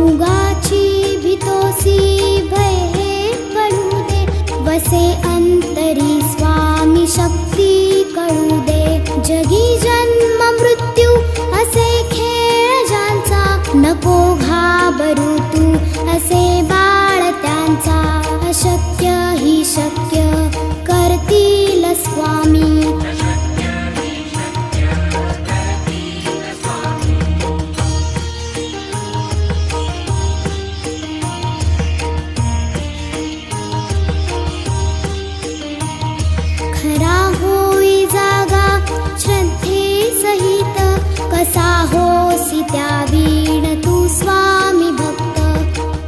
उगाची भितोसी पडू दे वसे अंतरी स्वामी शक्ती कळू दे जगी कसा होसी त्या वीण तू स्वामी भक्त.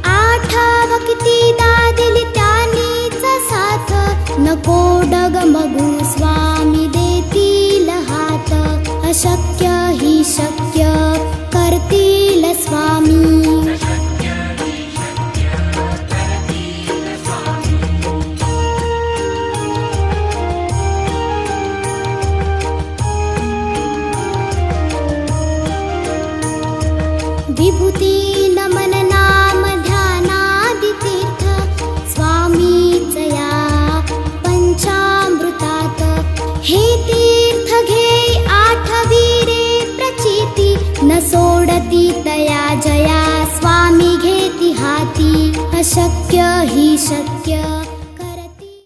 आठाव किती दादिली त्यानीच साथ. नको डगमगू स्वामी देतील हात. अशक्य ही शक्य विभूती नमन नाम ध्यानादितीर्थ स्वामीच या पंचामृतात। हे तीर्थ घे आठवीरे प्रचिती न सोडती तया जया स्वामी घेती हाती अशक्य ही शक्य।